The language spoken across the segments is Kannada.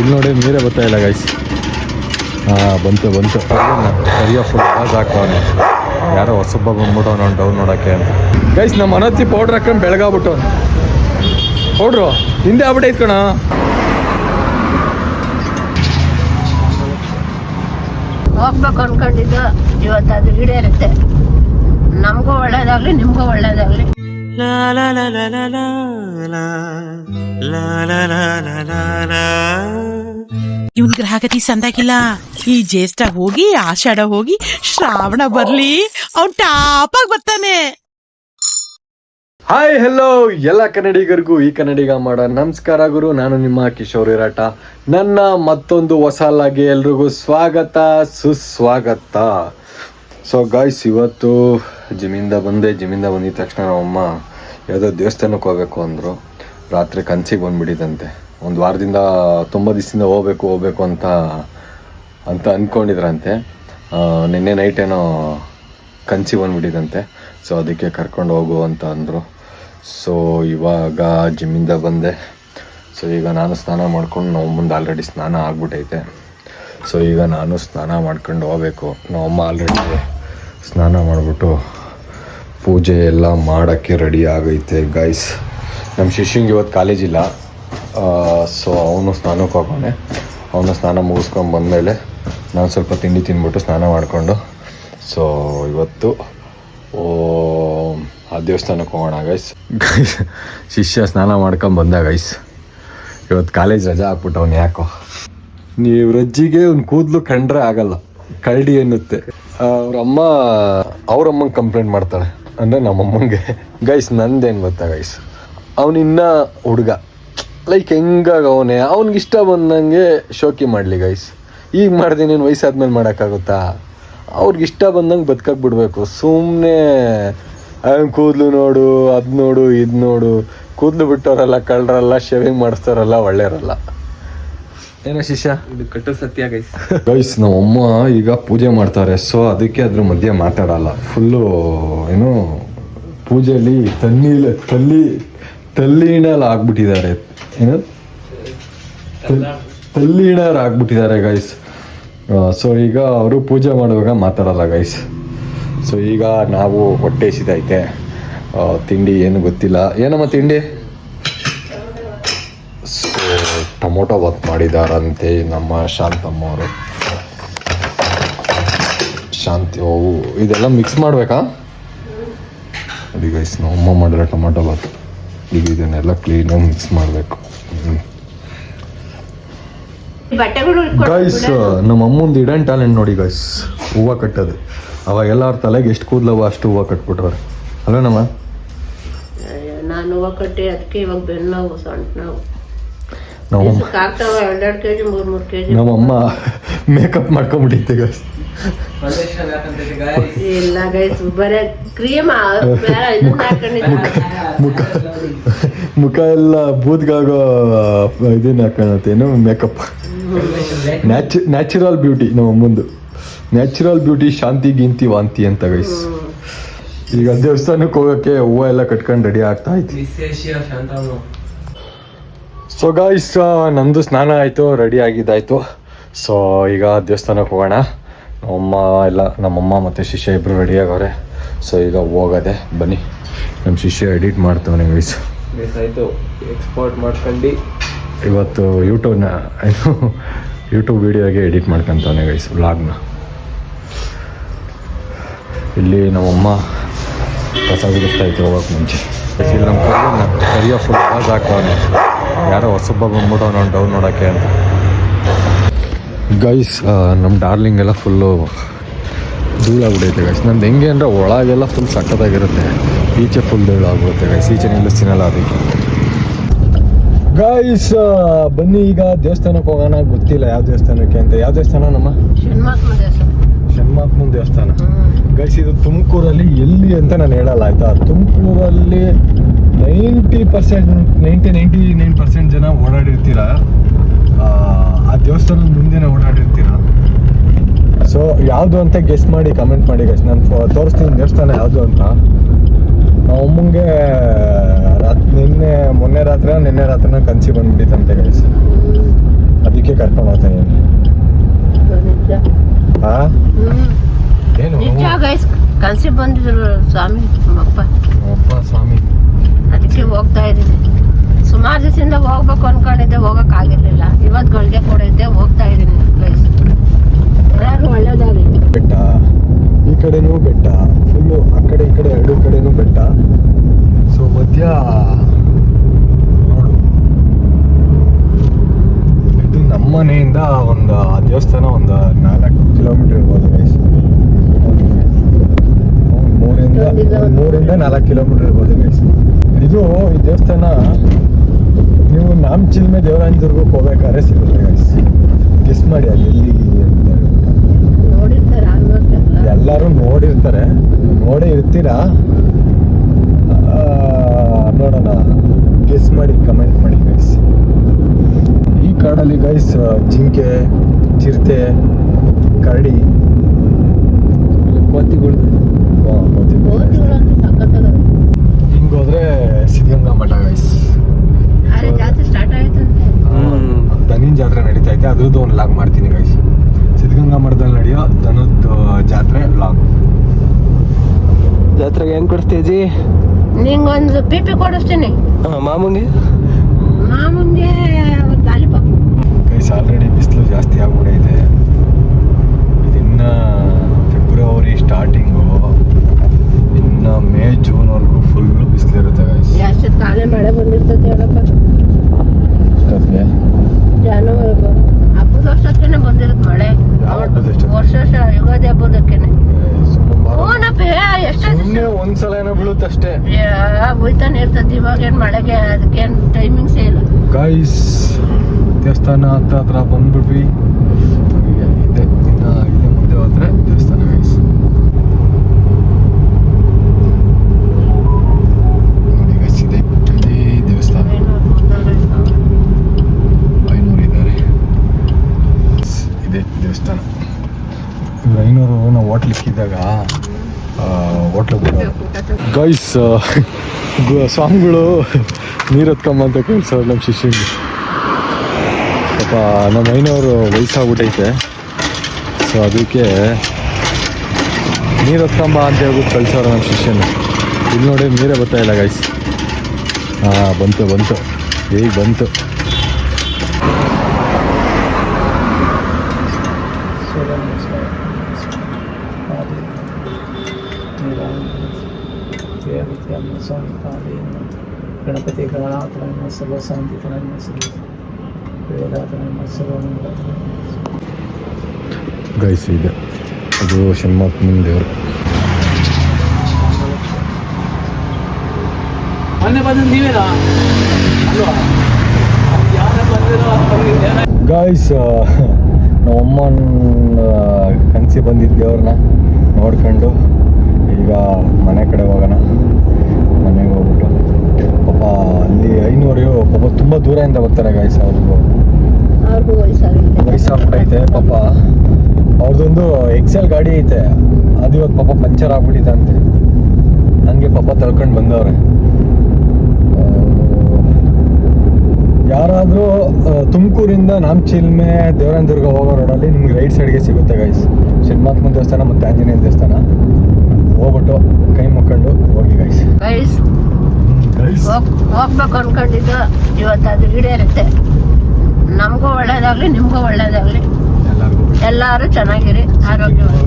ಇಲ್ಲಿ ನೋಡಿ, ನೀರೇ ಬರ್ತಾ ಇಲ್ಲ ಗೈಸ್ ಹಾಂ, ಬಂತು ಬಂತು. ಸರಿಯ ಫುಲ್ ಬಾಸ್ ಹಾಕವನೆ ಯಾರೋ ಹೊಸಬ್ಬ ಬಂದ್ಬಿಟ್ಟು ಅವ್ನು ಡೌನ್ ನೋಡೋಕ್ಕೆ ಅಂತ. ಗೈಸ್ ನಮ್ಮ ಅನತಿ ಪೌಡ್ರ್ ಹಾಕೊಂಡು ಬೆಳಗಾಗ್ಬಿಟ್ಟು. ಪೌಡ್ರು ಹಿಂದೆ ಆಗ್ಬಿಟ್ಟು ಕಣ. ಹೋಗ್ಬೇಕು ಅನ್ಕೊಂಡಿದ್ದು. ಇವತ್ತು ಅದು ಈಡೇರುತ್ತೆ. ನಮಗೂ ಒಳ್ಳೇದಾಗಲಿ, ನಿಮಗೂ ಒಳ್ಳೇದಾಗ್ಲಿ. ಇವನ್ ಗ್ರಾಹಕತಿ ಸಂದಾಗಿಲ್ಲ. ಈ ಜ್ಯೇಷ್ಠ ಹೋಗಿ, ಆಷಾಢ ಹೋಗಿ, ಶ್ರಾವಣ ಬರ್ಲಿ. ಅವ್ನ್ ಟಾಪ್ ಆಗಿ ಬರ್ತಾನೆ. ಹಾಯ್ ಹೆಲೋ ಎಲ್ಲ ಕನ್ನಡಿಗರಿಗೂ ಈ ಕನ್ನಡಿಗ ಮಾಡೋ. ನಮಸ್ಕಾರ ಗುರು. ನಾನು ನಿಮ್ಮ ಕಿಶೋರ್ ಇರಾಟ. ನನ್ನ ಮತ್ತೊಂದು ಹೊಸ ಲಾಗೆ ಎಲ್ರಿಗೂ ಸ್ವಾಗತ, ಸುಸ್ವಾಗತ. ಸೊ ಗಾಯ್ಸ್ ಇವತ್ತು ಜಿಮ್ಮಿಂದ ಬಂದೆ, ಜಿಮ್ಮಿಂದ ಬಂದಿದ ತಕ್ಷಣ ನಮ್ಮಮ್ಮ ಯಾವುದೋ ದೇವಸ್ಥಾನಕ್ಕೆ ಹೋಗ್ಬೇಕು ಅಂದರು. ರಾತ್ರಿ ಕನ್ಸಿಗೆ ಬಂದ್ಬಿಟ್ಟಿದಂತೆ ಒಂದು ವಾರದಿಂದ ತುಂಬ ದಿವಸದಿಂದ ಹೋಗ್ಬೇಕು ಹೋಗ್ಬೇಕು ಅಂತ ಅಂತ ಅಂದ್ಕೊಂಡಿದ್ರಂತೆ ನಿನ್ನೆ ನೈಟ್ ಏನೋ ಕಂಚಿ ಬಂದ್ಬಿಟ್ಟಿದಂತೆ ಸೊ ಅದಕ್ಕೆ ಕರ್ಕೊಂಡು ಹೋಗು ಅಂತ ಅಂದರು. ಸೊ ಇವಾಗ ಜಿಮ್ಮಿಂದ ಬಂದೆ. ಸೊ ಈಗ ನಾನು ಸ್ನಾನ ಮಾಡ್ಕೊಂಡು ನಮ್ಮ ಮುಂದೆ ಆಲ್ರೆಡಿ ಸ್ನಾನ ಆಗ್ಬಿಟ್ಟೈತೆ. ಸೊ ಈಗ ನಾನು ಸ್ನಾನ ಮಾಡ್ಕೊಂಡು ಹೋಗ್ಬೇಕು. ನಮ್ಮಮ್ಮ ಆಲ್ರೆಡಿ ಸ್ನಾನ ಮಾಡಿಬಿಟ್ಟು ಪೂಜೆ ಎಲ್ಲ ಮಾಡೋಕ್ಕೆ ರೆಡಿ ಆಗೈತೆ ಗೈಸ್ ನಮ್ಮ ಶಿಷ್ಯಂಗೆ ಇವತ್ತು ಕಾಲೇಜ್ ಇಲ್ಲ. ಸೊ ಅವನು ಸ್ನಾನಕ್ಕೆ ಹೋಗೋಣೆ ಅವನು ಸ್ನಾನ ಮುಗಿಸ್ಕೊಂಡು ಬಂದಮೇಲೆ ನಾನು ಸ್ವಲ್ಪ ತಿಂಡಿ ತಿಂದ್ಬಿಟ್ಟು ಸ್ನಾನ ಮಾಡಿಕೊಂಡು ಸೊ ಇವತ್ತು ಓ ಆ ದೇವಸ್ಥಾನಕ್ಕೆ ಹೋಗೋಣ ಗೈಸ್ ಗೈಸ್ ಶಿಷ್ಯ ಸ್ನಾನ ಮಾಡ್ಕೊಂಡು ಬಂದ ಗೈಸ್ ಇವತ್ತು ಕಾಲೇಜ್ ರಜಾ ಹಾಕ್ಬಿಟ್ಟು ಅವ್ನು ಯಾಕೋ. ನೀವು ರಜ್ಜಿಗೆ ಅವ್ನು ಕೂದಲು ಕಂಡ್ರೆ ಆಗಲ್ಲ. ಕರಡಿ ಎನ್ನುತ್ತೆ. ಅವ್ರ ಅಮ್ಮ ಅವ್ರ ಅಮ್ಮಂಗೆ ಕಂಪ್ಲೇಂಟ್ ಮಾಡ್ತಾಳೆ. ಅಂದರೆ ನಮ್ಮಮ್ಮಂಗೆ. ಗೈಸ್ ನಂದೇನು ಗೊತ್ತಾ ಗೈಸ್ ಅವನಿನ್ನ ಹುಡುಗ. ಲೈಕ್ ಹೆಂಗಾಗ ಅವನೇ? ಅವ್ನಿಗೆ ಇಷ್ಟ ಬಂದಂಗೆ ಶೋಕಿ ಮಾಡಲಿ ಗೈಸ್ ಈಗ ಮಾಡ್ದೆ ನೀನು ವಯಸ್ಸಾದ್ಮೇಲೆ ಮಾಡೋಕ್ಕಾಗುತ್ತಾ? ಅವ್ರಿಗೆ ಇಷ್ಟ ಬಂದಂಗೆ ಬದುಕಕ್ಕೆ ಬಿಡಬೇಕು ಸುಮ್ಮನೆ ಕೂದಲು ನೋಡು, ಅದು ನೋಡು, ಇದು ನೋಡು. ಕೂದಲು ಬಿಟ್ಟವರಲ್ಲ ಕಳ್ಳರಲ್ಲ ಶೇವಿಂಗ್ ಮಾಡಿಸ್ತಾರಲ್ಲ ಒಳ್ಳೆಯರಲ್ಲ ಏನೋ ಶಿಷ್ಯ? ಇದು ಕಟ್ಟು ಸತ್ಯ ಗೈಸ್ ಗೈಸ್ ನಮ್ಮಮ್ಮ ಈಗ ಪೂಜೆ ಮಾಡ್ತಾರೆ ಸೊ ಅದಕ್ಕೆ ಅದ್ರ ಮಧ್ಯೆ ಮಾತಾಡಲ್ಲ. ಫುಲ್ಲು ಏನು ಪೂಜೆಯಲ್ಲಿ ತನ್ನಿ ತಲ್ಲಿ ತಲ್ಲೀಣಲ್ ಆಗ್ಬಿಟ್ಟಿದ್ದಾರೆ. ಏನು? ತಲ್ಲೀಣರ್ ಆಗ್ಬಿಟ್ಟಿದ್ದಾರೆ ಗೈಸ್ ಸೊ ಈಗ ಅವರು ಪೂಜೆ ಮಾಡುವಾಗ ಮಾತಾಡಲ್ಲ ಗೈಸ್ ಸೊ ಈಗ ನಾವು ಹೊಟ್ಟೆ ಸಿದೈತೆ ತಿಂಡಿ ಏನು ಗೊತ್ತಿಲ್ಲ. ಏನಮ್ಮ ತಿಂಡಿ ಸೊ ಟೊಮೊಟೊ ಬಾತ್ ಮಾಡಿದಾರಂತೆ ನಮ್ಮ ಶಾಂತಮ್ಮ ಅವರು. ಶಾಂತಿ ಓ ಇದೆಲ್ಲ ಮಿಕ್ಸ್ ಮಾಡಬೇಕಾ? ನೋಡಿ ಗೈಸ್ ನಾವು ಅಮ್ಮ ಮಾಡಿರೋ ಟೊಮೊಟೊ ಬಾತ್ ಈಗ ಇದನ್ನೆಲ್ಲ ಕ್ಲೀನಾಗಿ ಮಿಕ್ಸ್ ಮಾಡಬೇಕು. ಗೈಸ್ ನಮ್ಮ ಅಮ್ಮಂದು ಇಡನ್ ಟ್ಯಾಲೆಂಟ್ ನೋಡಿ ಗೈಸ್ ಹೂವು ಕಟ್ಟೋದು. ಅವಾಗ ಎಲ್ಲರ ತಲೆಗೆ ಎಷ್ಟು ಕೂದಲವ ಅಷ್ಟು ಹೂವು ಕಟ್ಬಿಟ್ರೆ. ಅಲ್ವೇನಮ್ಮ? ನಾನು ಹೂವು ಕಟ್ಟಿ ಅದಕ್ಕೆ ಇವಾಗ ಬೆನ್ನು ನೋವು ಸೊಂಟ ನೋವು. ನಮ್ಮಮ್ಮ ಮೇಕಪ್ ಮಾಡ್ಕೊಂಡ್ಬಿಟ್ಟಿದ್ದೆ ಗೈಸ್ ಇಲ್ಲ ಗೈಸ್ ಬರೇ ಕ್ರೀಮ್ ಇದನ್ನ ಹಾಕೊಂಡಿದ್ದೆ. ಮುಖ ಮುಖ ಎಲ್ಲ ಬೂದ್ಗಾಗೋ ಇದನ್ನ ಹಾಕೋಣತ್ತೇನು ಮೇಕಪ್ ನ್ಯಾಚು ನ್ಯಾಚುರಲ್ ಬ್ಯೂಟಿ ನಮ್ಮ ಮುಂದೆ ನ್ಯಾಚುರಲ್ ಬ್ಯೂಟಿ ಶಾಂತಿ ಗಿಂತಿ ವಾಂತಿ ಅಂತ ಗೈಸ್ ಈಗ ದೇವಸ್ಥಾನಕ್ಕೆ ಹೋಗೋಕ್ಕೆ ಹೂವು ಎಲ್ಲ ಕಟ್ಕೊಂಡು ರೆಡಿ ಆಗ್ತಾ ಇತ್ತು ವಿಶೇಷ ಶಾಂತನು ಸೊ ಗಾಯ್ಸ್ ನಂದು ಸ್ನಾನ ಆಯಿತು ರೆಡಿ ಆಗಿದ್ದಾಯಿತು. ಸೊ ಈಗ ದೇವಸ್ಥಾನಕ್ಕೆ ಹೋಗೋಣ. ನಮ್ಮಮ್ಮ ಎಲ್ಲ ನಮ್ಮಮ್ಮ ಮತ್ತು ಶಿಷ್ಯ ಇಬ್ಬರು ರೆಡಿ ಆಗವ್ರೆ. ಸೊ ಈಗ ಹೋಗೋದೆ ಬನ್ನಿ. ನಮ್ಮ ಶಿಷ್ಯ ಎಡಿಟ್ ಮಾಡ್ತವನೆ ಗೈಸ್ ಆಯಿತು ಆಯ್ತು. ಎಕ್ಸ್ಪೋರ್ಟ್ ಮಾಡ್ಕೊಂಡು. ಇವತ್ತು ಯೂಟ್ಯೂಬ್ನ ಏನು ಯೂಟ್ಯೂಬ್ ವೀಡಿಯೋಗೆ ಎಡಿಟ್ ಮಾಡ್ಕೊತಾನೆ ಗೈಸ್ ವ್ಲಾಗ್ನ ಇಲ್ಲಿ ನಮ್ಮಮ್ಮ ಕಸ ಗುಡಿಸ್ತಾ ಇತ್ತು ಹೋಗೋಕೆ ಮುಂಚೆ. ಇಲ್ಲಿ ನಮ್ಮ ಕರಿಯ ಫುಲ್ ಹಾಕವನೆ ಯಾರೋ ಹೊಸಬ್ಬ ಬಂದ್ಬಿಟ್ಟು ನಾನು ಡೌನ್ ನೋಡೋಕ್ಕೆ ಅಂತ. ಗೈಸ್ ನಮ್ಮ ಡಾರ್ಲಿಂಗ್ ಎಲ್ಲ ಫುಲ್ಲು ಧೂಳಾಗ್ಬಿಡೈತೆ ಗೈಸ್ ನಂದು ಹೆಂಗೆ ಅಂದರೆ ಒಳಗೆಲ್ಲ ಫುಲ್ ಸಕ್ಕತ್ತಾಗಿರುತ್ತೆ ಈಚೆ ಫುಲ್ ಧೂಳಾಗ್ಬಿಡುತ್ತೆ ಗೈಸ್ ಈಚೆ ನಿಲ್ಲಿಸ್ತೀನಲ್ಲ ಅದಕ್ಕೆ. ಗೈಸ್ ಬನ್ನಿ ಈಗ ದೇವಸ್ಥಾನಕ್ಕೆ ಹೋಗೋಣ. ಗೊತ್ತಿಲ್ಲ ಯಾವ ದೇವಸ್ಥಾನಕ್ಕೆ ಅಂತ. ಯಾವ ದೇವಸ್ಥಾನ ನಮ್ಮ? ಶಮ್ಮಾತ್ಮ ದೇವಸ್ಥಾನ. ಗೈಸ್ ಇದು ತುಮಕೂರಲ್ಲಿ ಎಲ್ಲಿ ಅಂತ ನಾನು ಹೇಳಲ್ಲ ಆಯ್ತಾ? ತುಮಕೂರಲ್ಲಿ ninety percent ninety ninety nine percent ಜನ ಓಡಾಡಿರ್ತೀರ? ಆ ದೇವಸ್ಥಾನದ ಮುಂದೆನೇ ಓಡಾಡಿರ್ತೀರ? ಸೊ ಯಾವುದು ಅಂತ ಗೆಸ್ ಮಾಡಿ ಕಮೆಂಟ್ ಮಾಡಿ ಗಸ್ ನಾನು ತೋರಿಸ್ತೀನಿ ದೇವಸ್ಥಾನ ಯಾವುದು ಅಂತ. ನಾವು ಅಮ್ಮಂಗೆ ರಾತ್ ನಿನ್ನೆ ಮೊನ್ನೆ ರಾತ್ರಿ ನಿನ್ನೆ ರಾತ್ರಿನ ಕನ್ಸಿ ಬಂದ್ಬಿಟ್ಟಿತ್ತಂತೆ ಗೈಸ್ ಅದಕ್ಕೆ ಕರ್ಕೊಂಡು ಹೋಗ್ತೇನೆ ಹಾಂ ಬಂದಿದ್ರು ಸ್ವಾಮಿ ಅಪ್ಪ ಅಪ್ಪ ಸ್ವಾಮಿ. ಅದಕ್ಕೆ ಹೋಗ್ತಾ ಇದ್ದೀನಿ. ಸುಮಾರು ದಿವಸದಿಂದ ಹೋಗ್ಬೇಕು ಅನ್ಕೊಂಡಿದ್ದೆ ಹೋಗಕ್ ಆಗಿರ್ಲಿಲ್ಲ. ಇವತ್ತು ಗಳಿಗೆ ಕೊಡಿದ್ದೆ ಹೋಗ್ತಾ ಇದ್ದೀನಿ ಗೈಸ್ ಎಲ್ಲರೂ ಒಳ್ಳೇದಾಗಲಿ. ಬೆಟ್ಟ. ಈ ಕಡೆನೂ ಬೆಟ್ಟ. ಫುಲ್ಲು ಆ ಕಡೆ ಈ ಕಡೆ ಎರಡು ಕಡೆನೂ ಬೆಟ್ಟ. ಸೊ ಮಧ್ಯ ನೋಡು. ಇದು ನಮ್ಮ ಮನೆಯಿಂದ ಒಂದು ದೇವಸ್ಥಾನ ಒಂದು ನಾಲ್ಕು ಕಿಲೋಮೀಟರ್ ಇರ್ಬೋದು guys. ಒಂದ್ ಮೂರಿಂದ ನಾಲ್ಕು ಕಿಲೋಮೀಟರ್ ಇರ್ಬೋದು ಇದು ಈ ದೇವಸ್ಥಾನ, ನೀವು ನಾಮ್ ಚಿಲ್ಮೆ ದೇವರಾಯನದುರ್ಗಕ್ಕೆ ಹೋಗ್ಬೇಕಾದ್ರೆ ಸಿಗುತ್ತೆ ಗೈಸ್ ಗೆಸ್ ಮಾಡಿ ಅದು ಎಲ್ಲಿಗೆ ಎಲ್ಲರೂ ನೋಡಿರ್ತಾರೆ. ನೋಡೇ ಇರ್ತೀರಾ? ನೋಡೋಣ. ಗೆಸ್ ಮಾಡಿ ಕಮೆಂಟ್ ಮಾಡಿ ಗೈಸ್ ಈ ಕಾಡಲ್ಲಿ ಗೈಸ್ ಜಿಂಕೆ, ಚಿರತೆ, ಕರಡಿ ಕೋತಿಗಳು ಹಿಂಗೋದ್ರೆ ಸಿದ್ಧಗಂಗಾ ಮಠ ಗೈಸ್ ದನಿನ್ ಜಾತ್ರೆ ನಡೀತಾ ಐತೆ. ಅದ್ರದ್ದು ಒಂದು ಲಾಗ್ ಮಾಡ್ತೀನಿ ಗೈಸ್ ಸಿದ್ಧಗಂಗಾ ಮಠದಲ್ಲಿ ನಡೆಯೋ ದನದ ಜಾತ್ರೆ ಲಾಗ್ ಜಾತ್ರೆಗೆ ಹೆಂಗ್ ಕೊಡಿಸ್ತೀಜಿ ನಿಂಗೊಂದು ಪಿ ಪಿ ಕೊಡಿಸ್ತೀನಿ. ಮಾಮೂಂಗೆ? ಮಾಮೂಂಗೆ ಒಂದು ಲಾಲಿಪಾಪ್ ಗೈಸ್ ಆಲ್ರೆಡಿ ಬಿಸಿಲು ಜಾಸ್ತಿ ಆಗ್ಬಿಡೈತೆ. ಇದಿನ್ನ ಫೆಬ್ರವರಿ ಸ್ಟಾರ್ಟಿಂಗು ಇನ್ನು ಮೇ ಜೂನ್ವರೆಗೂ ಫುಲ್ಲು ಬಿಸಿಲಿರುತ್ತೆ ಜಾಸ್ತಿ ಕಾಲೆ ಮಳೆ ಬಂದಿರ್ತದೆ ಹೇಳಪ್ಪ. ಅಷ್ಟೊತ್ತಿಗೆ? ಜಾನುವಾರು ಹಬ್ಬದ ವರ್ಷಕ್ಕೇನೆ ಬಂದಿರುತ್ತೆ ಮಳೆ? ವರ್ಷ ವರ್ಷ ಯುಗಾದಿ ಹಬ್ಬದಕ್ಕೇನೆ. ಓನಪ್ಪ ಎಷ್ಟೋ ಸುಮ್ಮನೆ ಒಂದ್ಸಲ ಏನೋ ಬೀಳುತ್ತಷ್ಟೇ ಹೋಯ್ತಾನೆ ಇರ್ತದೆ. ಇವಾಗೇನು ಮಳೆಗೆ ಅದಕ್ಕೇನು ಟೈಮಿಂಗ್ಸೇ ಇಲ್ಲ. ಗೈಸ್ ದೇವಸ್ಥಾನ ಹತ್ರ ಹತ್ರ ಬಂದ್ಬಿಟ್ವಿ ಈಗ ಇದೆ ಇನ್ನ ಇಲ್ಲೇ ಮುಂದೆ ಹೋದ್ರೆ ದೇವಸ್ಥಾನ ಗೈಸ್ ನೋಡಿ ಗೈಸ್ ಇದೆ ಇದೇ ದೇವಸ್ಥಾನ ಐನೂರು ಇದ್ದಾರೆ ಇದೆ ದೇವಸ್ಥಾನ. ಇವ್ರು ಐನೂರು ನಾವು ಹೋಟ್ಲಿಕ್ಕೆ ಇದ್ದಾಗ ಹೋಟ್ಲಿಗೆ ಗೈಸ್ ಸ್ವಾಮಿಗಳು ನೀರು ಅಂತ ಕೇಳ್ಸೋರು ನಮ್ಮ ಶಿಷ್ಯಂಗೆ. ಪಾಪ ನಮ್ಮ ಐನವರು ವಯಸ್ಸಾಗ್ಬಿಟ್ಟೈತೆ ಸೊ ಅದಕ್ಕೆ ನೀರು ಹೊತ್ಕೊಂಬ ಅಂತ ಹೇಳ್ಬಿಟ್ಟು ಕಳ್ಸೋರು ನಮ್ಮ ಶಿಷ್ಯನ ಇಲ್ಲಿ ನೋಡಿ ನೀರೇ ಬರ್ತಾ ಇಲ್ಲ ಗೈಸ್ ಹಾಂ ಬಂತು ಬಂತು. ಈಗ ಬಂತು. ಗಣಪತಿ ಗಣಾತನ ಸರ್ವ ಶಾಂತಿತನ ಸರ್ವ ವೇದಾತನ ಸರ್ವ ಗೈಸ್ ಇದೆ ಅದು ಶನ್ಮಾತ್ಮನ ದೇವರು. ಮೊನ್ನೆ ಬಂದಿದ್ದು ನೀವೇನಾ? ಅಲ್ವಾ? ಯಾರೇ ಗೈಸ್ ಗಾಯ್ಸ್ ನಮ್ಮಮ್ಮನ ಕನಸಿ ಬಂದಿದ್ದೆ ದೇವ್ರನ್ನ ನೋಡ್ಕೊಂಡು ಈಗ ಮನೆ ಕಡೆ ಹೋಗೋಣ. ಮನೆಗೆ ಹೋಗ್ಬಿಟ್ಟು. ಪಾಪ ಅಲ್ಲಿ ಐನೂರು ಪಾಪ ತುಂಬ ದೂರದಿಂದ ಬರ್ತಾರೆ ಗಾಯ್ಸ್ ಅವ್ರಿಗೂ ವಯಸ್ಸಾಗ್ಬಿಟ್ಟೈತೆ ಪಾಪ. ಅವ್ರದ್ದೊಂದು ಎಕ್ಸೆಲ್ ಗಾಡಿ ಐತೆ. ಅದು ಇವತ್ತು ಪಾಪ ಪಂಚರ್ ಆಗ್ಬಿಟ್ಟಿದೆ ಅಂತೆ. ನನಗೆ ಪಾಪ ತಳ್ಕೊಂಡು ಬಂದವ್ರೆ. ಯಾರಾದರೂ ತುಮಕೂರಿಂದ ನಾಮಚಿಲ್ಮೆ ದೇವರಾಯನದುರ್ಗ ಹೋಗೋ ರೋಡಲ್ಲಿ ನಿಮ್ಗೆ ರೈಟ್ ಸೈಡ್ಗೆ ಸಿಗುತ್ತೆ ಗೈಸ್ ಶ್ರೀಮಾತ್ಮ ದೇವಸ್ಥಾನ ಮತ್ತು ಆಂಜನೇಯ ದೇವಸ್ಥಾನ. ಹೋಗ್ಬಿಟ್ಟು ಕೈ ಮುಕ್ಕೊಂಡು ಹೋಗಿ ಗೈಸ್ ಗೈಸ್ ಗೈಸ್ ಹೋಗ್ ಹೋಗ್ಬೇಕು ಅನ್ಕೊಂಡಿದ್ದು. ಇವತ್ತು ಅದು ಈಡೇರುತ್ತೆ. ನಮಗೂ ಒಳ್ಳೇದಾಗ್ಲಿ ನಿಮಗೂ ಒಳ್ಳೇದಾಗ್ಲಿ. ಎಲ್ಲರೂ ಚೆನ್ನಾಗಿರಿ. ಆರೋಗ್ಯವಾಗಿ.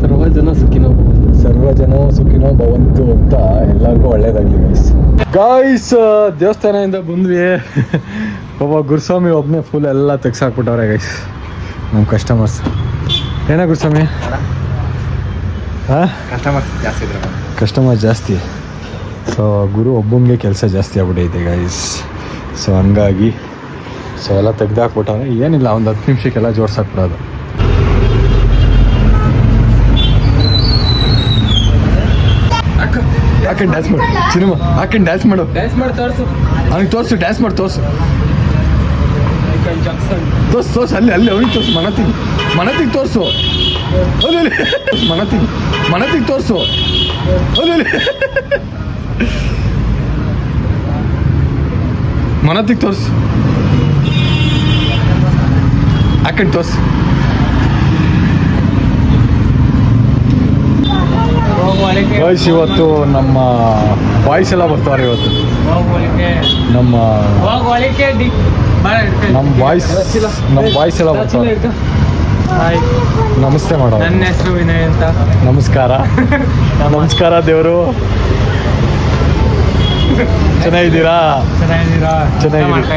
ಸರ್ವ ಜನ ಸುಖಿನೋ ಸರ್ವ ಜನ ಸುಖಿನೋ ಭವಂತು ಅಂತ ಎಲ್ಲರಿಗೂ ಒಳ್ಳೇದಾಗ್ಲಿ ಗೈಸ್ ಗಾಯ್ಸ್ ದೇವಸ್ಥಾನದಿಂದ ಬಂದ್ವಿ. ಒಬ್ಬ ಗುರುಸ್ವಾಮಿ ಒಬ್ಬನೇ ಫುಲ್ ಎಲ್ಲ ತೆಗ್ಸಾಕ್ಬಿಟ್ಟವ್ರೆ ಗೈಸ್ ನಮ್ಮ ಕಸ್ಟಮರ್ಸ್ ಏನ ಗುರುಸ್ವಾಮಿ? ಹಾಂ ಕಸ್ಟಮರ್ಸ್ ಜಾಸ್ತಿ ಕಸ್ಟಮರ್ ಜಾಸ್ತಿ. ಸೊ ಗುರು ಒಬ್ಬಂಗೆ ಕೆಲಸ ಜಾಸ್ತಿ ಆಗ್ಬಿಟ್ಟೈತೆ ಗೈಸ್ ಸೊ ಹಂಗಾಗಿ ಸೊ ಎಲ್ಲ ತೆಗ್ದಾಕ್ಬಿಟ್ಟವ್ರೆ. ಏನಿಲ್ಲ ಒಂದು ಹತ್ತು ನಿಮಿಷಕ್ಕೆಲ್ಲ ಜೋಡ್ಸಾಕ್ಬಿಡೋದು. ಹಾಕೊಂಡು ಡ್ಯಾನ್ಸ್ ಮಾಡು. ಸಿನಿಮಾ ಹಾಕೊಂಡು ಡ್ಯಾನ್ಸ್ ಮಾಡು. ಡ್ಯಾನ್ಸ್ ಮಾಡಿ ತೋರಿಸು. ಅವ್ನಿಗೆ ತೋರಿಸು ಡ್ಯಾನ್ಸ್ ಮಾಡಿ ತೋರಿಸು. ತೋರ್ಸು ತೋರ್ಸು, ಅಲ್ಲಿ ಅಲ್ಲಿ ಅವನಿಗೆ ತೋರ್ಸು ಮನತಿಗೆ ಮನತಿಗೆ ತೋರಿಸು. ಅಲ್ಲಿ ಮನತಿಗೆ ಮನತಿಗೆ ತೋರಿಸು. ಅಲ್ಲಿ ಮನತಿಗೆ ತೋರಿಸು. ಹಾಕೊಂಡು ತೋರ್ಸು. ಬಾಯ್ಸ್ ಇವತ್ತು ನಮ್ಮ ಬಾಯ್ಸ್ ಎಲ್ಲ ಬರ್ತಾರೆ ಇವತ್ತು. ನಮ್ಮ ನಮ್ಮ ಬಾಯ್ಸ್ ನಮ್ಮ ಬಾಯ್ಸ್ ಎಲ್ಲ ಬರ್ತಾರೆ. ನಮಸ್ತೆ ಮಾಡೋ ನನ್ನ ಹೆಸರು ವಿನಯ್ ಅಂತ. ನಮಸ್ಕಾರ. ನಮಸ್ಕಾರ ದೇವರು. ಚೆನ್ನಾಗಿದ್ದೀರಾ? ಚೆನ್ನಾಗಿದ್ದೀರಾ?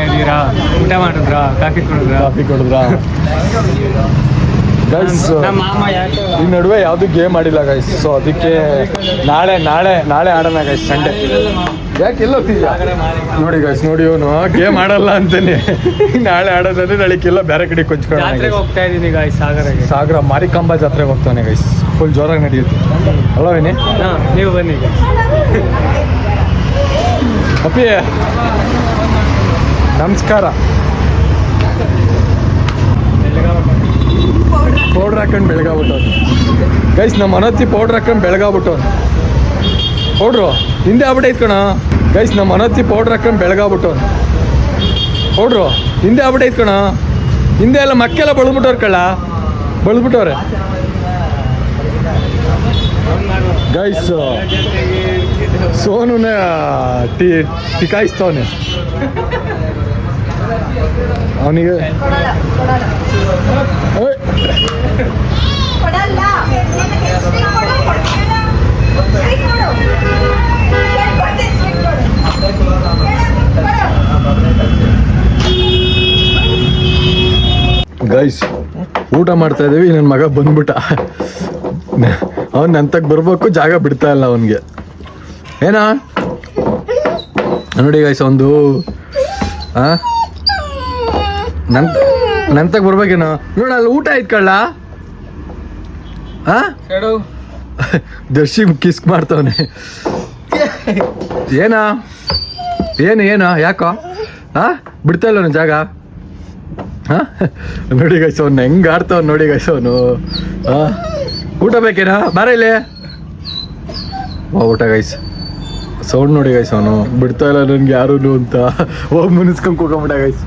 ಇದ್ದೀರಾ? ಊಟ ಮಾಡಿದ್ರಾ? ಕಾಫಿ ಕುಡಿದ್ರಾ? ಕಾಫಿ ಕುಡಿದ್ರಾ? ಗೈಸ್ ಯಾಕೆ ಈ ನಡುವೆ ಯಾವುದು ಗೇಮ್ ಆಡಿಲ್ಲ ಗೈಸ್ ಸೊ ಅದಕ್ಕೆ ನಾಳೆ ನಾಳೆ ನಾಳೆ ಆಡೋಣ ಗೈಸ್ ಸಂಡೆ ಯಾಕೆ ಇಲ್ಲ ಹೋಗ್ತಿದ್ಯಾ ನೋಡಿ ಗೈಸ್ ನೋಡಿ ಇವನು ಗೇಮ್ ಆಡಲ್ಲ ಅಂತಾನೆ. ನಾಳೆ ಆಡೋದಂದ್ರೆ ನಾಳೆಗೆಲ್ಲ ಬೇರೆ ಕಡೆ ಕೊಂಚ್ಕೊಂಡು. ಹೋಗ್ತಾ ಇದ್ದೀನಿ ಗೈಸ್ ಸಾಗರಗೆ. ಸಾಗರ ಮಾರಿಕಾಂಬ ಜಾತ್ರೆಗೆ ಹೋಗ್ತಾನೆ ಗೈಸ್ ಫುಲ್ ಜೋರಾಗಿ ನಡೆಯುತ್ತೆ. ಅಲ್ಲೋ ವಿನಿ? ನೀವು ಬನ್ನಿ. ಅಪ್ಪಿ ನಮಸ್ಕಾರ. ಪೌಡ್ರ್ ಹಾಕೊಂಡು ಬೆಳಗಾಗ್ಬಿಟ್ಟು ಗೈಸ್ ನಮ್ಮ ಅನತಿ ಪೌಡ್ರ್ ಹಾಕೊಂಡು ಬೆಳಗಾಗ್ಬಿಟ್ಟು ಪೌಡ್ರು ಹಿಂದೆ ಆಗ್ಬಿಟ್ಟೈತ್ ಕಣ. ಗೈಸ್ ನಮ್ಮ ಅನತಿ ಪೌಡ್ರ್ ಹಾಕೊಂಡು ಬೆಳಗಾಗ್ಬಿಟ್ಟು ಪೌಡ್ರು ಹಿಂದೆ ಆಗ್ಬಿಟ್ಟೈತ್ ಕಣ. ಹಿಂದೆ ಎಲ್ಲ ಮಕ್ಕೆಲ್ಲ ಬಳಿದ್ಬಿಟ್ಟವ್ರ ಕಳ್ಳ. ಬಳಿದ್ಬಿಟ್ಟವ್ರೆ. ಗೈಸ್ ಸೋನು ಟಿ ಟಿಕಾಯಿಸ್ತವನೆ ಅವನಿಗೆ ಗೈಸ್ ಊಟ ಮಾಡ್ತಾ ಇದೀವಿ ನನ್ನ ಮಗ ಬಂದ್ಬಿಟ್ಟ. ಅವನ್ ಅಂತಕ್ಕೆ ಬರ್ಬೇಕು, ಜಾಗ ಬಿಡ್ತಾ ಇಲ್ಲ ಅವನಿಗೆ. ಏನಾ? ನೋಡಿ ಗೈಸ್ ಒಂದು, ಆ? ನನ್ ಬರ್ಬೇಕೇನು? ಬರ್ಬೇಕೇನೋ ನೋಡ ಅಲ್ಲಿ ಊಟ ಇಟ್ಕೊಳ್ಳ ಕಳ್ಳ. ದರ್ಶಿ ಕಿಸ್ ಮಾಡ್ತವನೆ. ಏನ? ಏನು ಏನು? ಯಾಕೋ? ಹಾ ಬಿಡ್ತಾ ಇಲ್ಲ ಜಾಗ? ಹಾ ನೋಡಿ ಗೈಸವನ್ ಹೆಂಗ ಹೆಂಗ್ ಆಡ್ತಾವ್ ನೋಡಿ ಗೈಸವನು ಹಾ ಊಟ ಬೇಕೇನಾ? ಬಾರ ಇಲ್ಲಿ. ಓ ಊಟ ಗೈಸ್ ಸೌಂಡ್ ನೋಡಿ ಗೈಸ್ ಅವನು. ಬಿಡ್ತಾ ಇಲ್ಲ ನನ್ಗೆ ಯಾರು ಅಂತ. ಹೋಗಿ ಮುನಿಸ್ಕೊಂಡು ಕೂಕೊಂಬಿಟ್ಟ ಗೈಸ್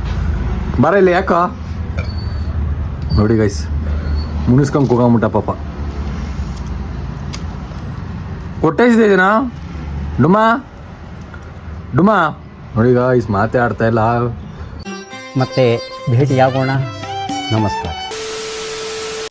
ಬಾರ ಇಲ್ಲ ಯಾಕೋ? ನೋಡಿ ಗೈಸ್ ಮುನಿಸ್ಕೊಂಡು ಕೂಕೊಂಬಿಟ್ಟ ಪಾಪ. ಕೊಟ್ಟೈಸಿದೆ ಇದನ್ನ? ಡುಮಾ? ಡುಮಾ? ನೋಡಿ ಗೈಸ್ ಮಾತೇ ಆಡ್ತಾ ಇಲ್ಲ. ಮತ್ತೆ ಭೇಟಿಯಾಗೋಣ. ನಮಸ್ಕಾರ.